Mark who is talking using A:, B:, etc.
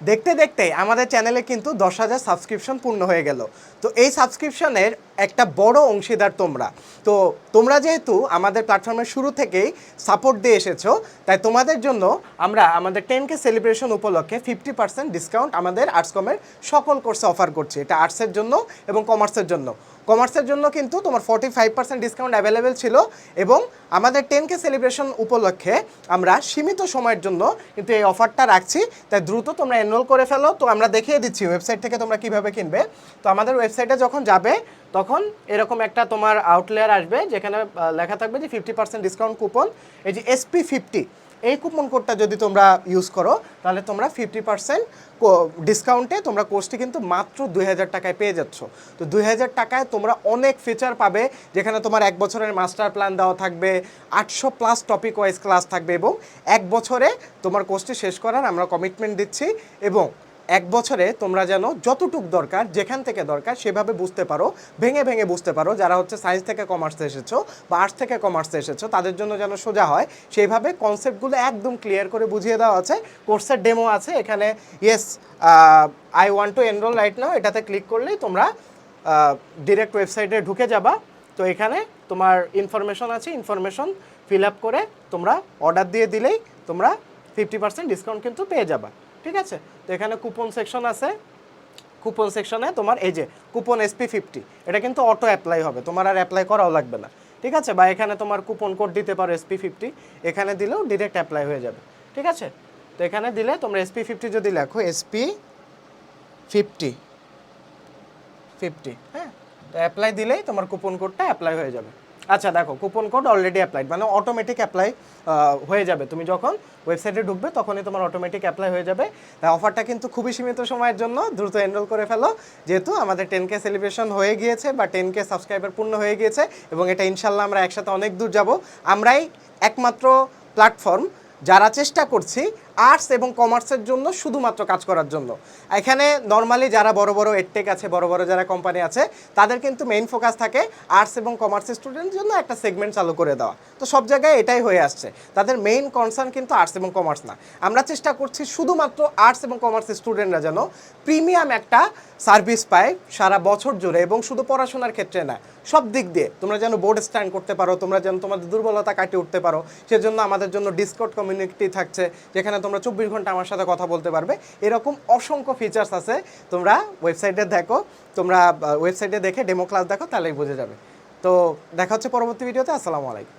A: দেখতে দেখতে আমাদের চ্যানেলে কিন্তু দশ হাজার সাবস্ক্রিপশন পূর্ণ হয়ে গেল। তো এই সাবস্ক্রিপশনের একটা বড় অংশীদার তোমরা। তো তোমরা যেহেতু আমাদের প্ল্যাটফর্মের শুরু থেকেই সাপোর্ট দিয়ে এসেছ, তাই তোমাদের জন্য আমরা আমাদের টেন কে সেলিব্রেশন উপলক্ষে ফিফটি পার্সেন্ট ডিসকাউন্ট আমাদের আর্টস কমের সকল কোর্সে অফার করছি। এটা আর্টসের জন্য এবং কমার্সের জন্য। কমার্সের জন্য কিন্তু তোমার forty five percent discount available ছিল এবং আমাদের টেন কে সেলিব্রেশন উপলক্ষে আমরা সীমিত সময়ের জন্য কিন্তু এই অফারটা রাখছি। তাই দ্রুত তোমরা এনরোল করে ফেলো। তো আমরা দেখিয়ে দিচ্ছি ওয়েবসাইট থেকে তোমরা কীভাবে কিনবে। তো আমাদের ওয়েবসাইটে যখন যাবে, তখন এরকম একটা তোমার আউটলেয়ার আসবে যেখানে লেখা থাকবে যে ফিফটি পার্সেন্ট ডিসকাউন্ট কুপন এই যে এসপি ফিফটি এই কুপন কোডটা যদি তোমরা ইউজ করো, তাহলে তোমরা ফিফটি পার্সেন্ট ডিসকাউন্টে তোমরা কোর্সটি কিন্তু মাত্র দুই হাজার টাকায় পেয়ে যাচ্ছ। তো দুই হাজার টাকায় তোমরা অনেক ফিচার পাবে, যেখানে তোমার এক বছরের মাস্টার প্ল্যান দেওয়া থাকবে, আটশো প্লাস টপিক ওয়াইজ ক্লাস থাকবে এবং এক বছরে তোমার কোর্সটি শেষ করার আমরা কমিটমেন্ট দিচ্ছি এবং এক বছরে তোমরা যেন যতটুক দরকার, যেখান থেকে দরকার, সেভাবে বুঝতে পারো, ভেঙে ভেঙে বুঝতে পারো। যারা হচ্ছে সায়েন্স থেকে কমার্সে এসেছ বা আর্টস থেকে কমার্সে এসেছ, তাদের জন্য যেন সোজা হয়। সেইভাবে কনসেপ্টগুলো একদম ক্লিয়ার করে বুঝিয়ে দেওয়া আছে। কোর্সের ডেমো আছে এখানে। Yes I want to enroll right now এটাতে ক্লিক করলেই তোমরা ডিরেক্ট ওয়েবসাইটে ঢুকে যাবা। তো এখানে তোমার ইনফরমেশন আছে। ইনফরমেশন ফিল আপ করে তোমরা অর্ডার দিয়ে দিলেই তোমরা ফিফটি পার্সেন্ট ডিসকাউন্ট কিন্তু পেয়ে যাবা। ঠিক আছে? তো এখানে কুপন সেকশন আছে। কুপন সেকশনে তোমার এই যে কুপন এসপি ফিফটি এটা কিন্তু অটো অ্যাপ্লাই হবে। তোমার আর অ্যাপ্লাই করাও লাগবে না। ঠিক আছে? বা এখানে তোমার কুপন কোড দিতে পারো এসপি ফিফটি এখানে দিলেও ডিরেক্ট অ্যাপ্লাই হয়ে যাবে। ঠিক আছে? তো এখানে দিলে তোমরা এসপি ফিফটি যদি লেখো এসপি ফিফটি ফিফটি হ্যাঁ? তো অ্যাপ্লাই দিলেই তোমার কুপন কোডটা অ্যাপ্লাই হয়ে যাবে। আচ্ছা দেখো কুপন কোড অলরেডি অ্যাপ্লাইড মানে অটোমেটিক অ্যাপ্লাই হয়ে যাবে। তুমি যখন ওয়েবসাইটে ঢুকবে, তখনই তোমার অটোমেটিক অ্যাপ্লাই হয়ে যাবে। তাই অফারটা কিন্তু খুবই সীমিত সময়ের জন্য, দ্রুত এনরোল করে ফেলো। যেহেতু আমাদের টেন কে সেলিব্রেশন হয়ে গিয়েছে বা টেন কে সাবস্ক্রাইবার পূর্ণ হয়ে গিয়েছে, এবং এটা ইনশাল্লাহ আমরা একসাথে অনেক দূর যাব। আমরাই একমাত্র প্ল্যাটফর্ম যারা চেষ্টা করছি আর্টস এবং কমার্সের জন্য শুধুমাত্র কাজ করার জন্য। এখানে নর্মালি যারা বড় বড় এডটেক আছে, বড় বড় যারা কোম্পানি আছে, তাদের কিন্তু মেইন ফোকাস থাকে আর্টস এবং কমার্স স্টুডেন্টের জন্য একটা সেগমেন্ট চালু করে দেওয়া। তো সব জায়গায় এটাই হয়ে আসছে। তাদের মেইন কনসার্ন কিন্তু আর্টস এবং কমার্স না। আমরা চেষ্টা করছি শুধুমাত্র আর্টস এবং কমার্স স্টুডেন্টরা যেন প্রিমিয়াম একটা সার্ভিস পায় সারা বছর জুড়ে এবং শুধু পড়াশোনার ক্ষেত্রে না, সব দিক দিয়ে। তোমরা যেন বোর্ড স্ট্যান্ড করতে পারো, তোমরা যেন তোমাদের দুর্বলতা কাটিয়ে উঠতে পারো। সেজন্য আমাদের জন্য ডিসকট কমিউনিটি থাকছে, যেখানে তোমরা চব্বিশ ঘণ্টা আমার সাথে কথা বলতে পারবে। এরকম অসংখ্য ফিচার্স আছে। তোমরা ওয়েবসাইটে দেখো, তোমরা ওয়েবসাইটে দেখে ডেমো ক্লাস দেখো, তাহলেই বুঝে যাবে। তো দেখা হচ্ছে পরবর্তী ভিডিওতে আসসালামু আলাইকুম।